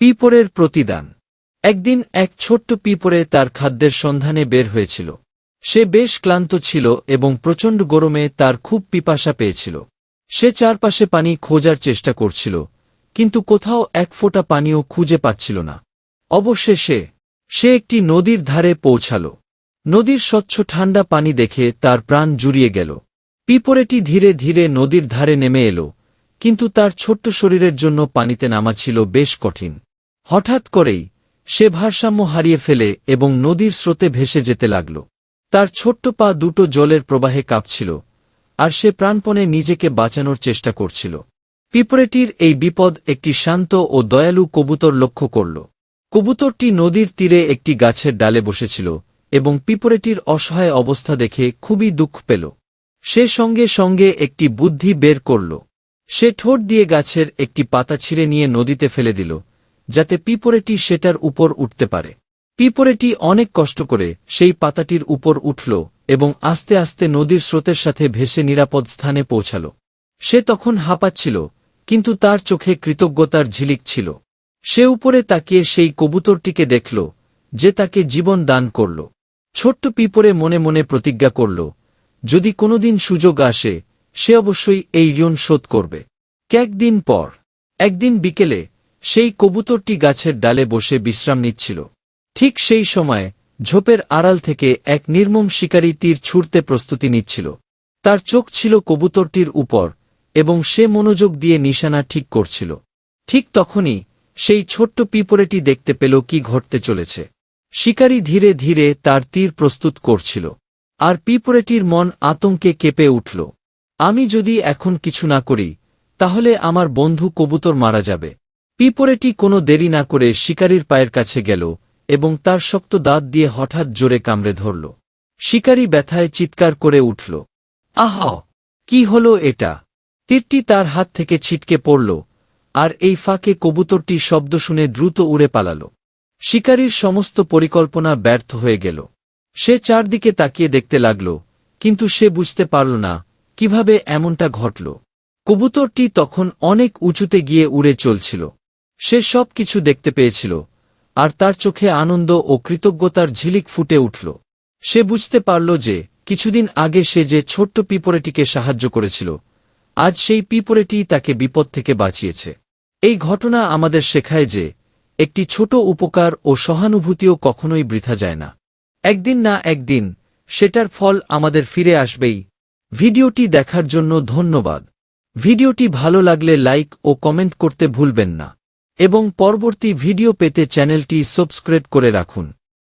পিঁপড়ের প্রতিদান। একদিন এক ছোট্ট পিঁপড়ে তার খাদ্যের সন্ধানে বের হয়েছিল। সে বেশ ক্লান্ত ছিল এবং প্রচণ্ড গরমে তার খুব পিপাসা পেয়েছিল। সে চারপাশে পানি খোঁজার চেষ্টা করছিল, কিন্তু কোথাও এক ফোঁটা পানিও খুঁজে পাচ্ছিল না। অবশেষে সে একটি নদীর ধারে পৌঁছাল। নদীর স্বচ্ছ ঠান্ডা পানি দেখে তার প্রাণ জুড়িয়ে গেল। পিঁপড়েটি ধীরে ধীরে নদীর ধারে নেমে এলো, কিন্তু তার ছোট্ট শরীরের জন্য পানিতে নামা ছিল বেশ কঠিন। হঠাৎ করেই সে ভারসাম্য হারিয়ে ফেলে এবং নদীর স্রোতে ভেসে যেতে লাগল। তার ছোট্ট পা দুটো জলের প্রবাহে কাঁপছিল, আর সে প্রাণপণে নিজেকে বাঁচানোর চেষ্টা করছিল। পিঁপড়েটির এই বিপদ একটি শান্ত ও দয়ালু কবুতর লক্ষ্য করল। কবুতরটি নদীর তীরে একটি গাছের ডালে বসেছিল এবং পিঁপড়েটির অসহায় অবস্থা দেখে খুবই দুঃখ পেল। সে সঙ্গে সঙ্গে একটি বুদ্ধি বের করল। সে ঠোঁট দিয়ে গাছের একটি পাতা ছিঁড়ে নিয়ে নদীতে ফেলে দিল যাতে পিঁপড়েটি সেটার উপর উঠতে পারে। পিঁপড়েটি অনেক কষ্ট করে সেই পাতাটির উপর উঠল এবং আস্তে আস্তে নদীর স্রোতের সাথে ভেসে নিরাপদ স্থানে পৌঁছাল। সে তখন হাঁপাচ্ছিল, কিন্তু তার চোখে কৃতজ্ঞতার ঝিলিক ছিল। সে উপরে তাকিয়ে সেই কবুতরটিকে দেখল, যে তাকে জীবন দান করল। ছোট্ট পিঁপড়ে মনে মনে প্রতিজ্ঞা করল, যদি কোনোদিন সুযোগ আসে, সে অবশ্যই এই ঋণ শোধ করবে। কয়েকদিন পর, একদিন বিকেলে সেই কবুতরটি গাছের ডালে বসে বিশ্রাম নিচ্ছিল। ঠিক সেই সময়, ঝোপের আড়াল থেকে এক নির্মম শিকারী তীর ছুঁড়তে প্রস্তুতি নিচ্ছিল। তার চোখ ছিল কবুতরটির উপর, এবং সে মনোযোগ দিয়ে নিশানা ঠিক করছিল। ঠিক তখনই, সেই ছোট্ট পিঁপড়েটি দেখতে পেল কি ঘটতে চলেছে। শিকারী ধীরে ধীরে তার তীর প্রস্তুত করছিল, আর পিঁপড়েটির মন আতঙ্কে কেঁপে উঠল। আমি যদি এখন কিছু না করি, তাহলে আমার বন্ধু কবুতর মারা যাবে। পিঁপড়েটি কোনো দেরি না করে শিকারীর পায়ের কাছে গেল এবং তার শক্ত দাঁত দিয়ে হঠাৎ জোরে কামড়ে ধরল। শিকারী ব্যথায় চিৎকার করে উঠল, আহ, কি হল এটা? তীরটি তার হাত থেকে ছিটকে পড়ল আর এই ফাঁকে কবুতরটি শব্দ শুনে দ্রুত উড়ে পালাল। শিকারীর সমস্ত পরিকল্পনা ব্যর্থ হয়ে গেল। সে চারদিকে তাকিয়ে দেখতে লাগল, কিন্তু সে বুঝতে পারল না কীভাবে এমনটা ঘটল। কবুতরটি তখন অনেক উঁচুতে গিয়ে উড়ে চলছিল। সে সব কিছু দেখতে পেয়েছিল, আর তার চোখে আনন্দ ও কৃতজ্ঞতার ঝিলিক ফুটে উঠল। সে বুঝতে পারল যে, কিছুদিন আগে সে যে ছোট্ট পিঁপড়েটিকে সাহায্য করেছিল, আজ সেই পিঁপড়েটি তাকে বিপদ থেকে বাঁচিয়েছে। এই ঘটনা আমাদের শেখায় যে, একটি ছোট উপকার ও সহানুভূতিও কখনোই বৃথা যায় না। একদিন না একদিন, সেটার ফল আমাদের ফিরে আসবেই। ভিডিওটি দেখার জন্য ধন্যবাদ। ভিডিওটি ভালো লাগলে লাইক ও কমেন্ট করতে ভুলবেন না। এবং পরবর্তী ভিডিও পেতে চ্যানেলটি সাবস্ক্রাইব করে রাখুন।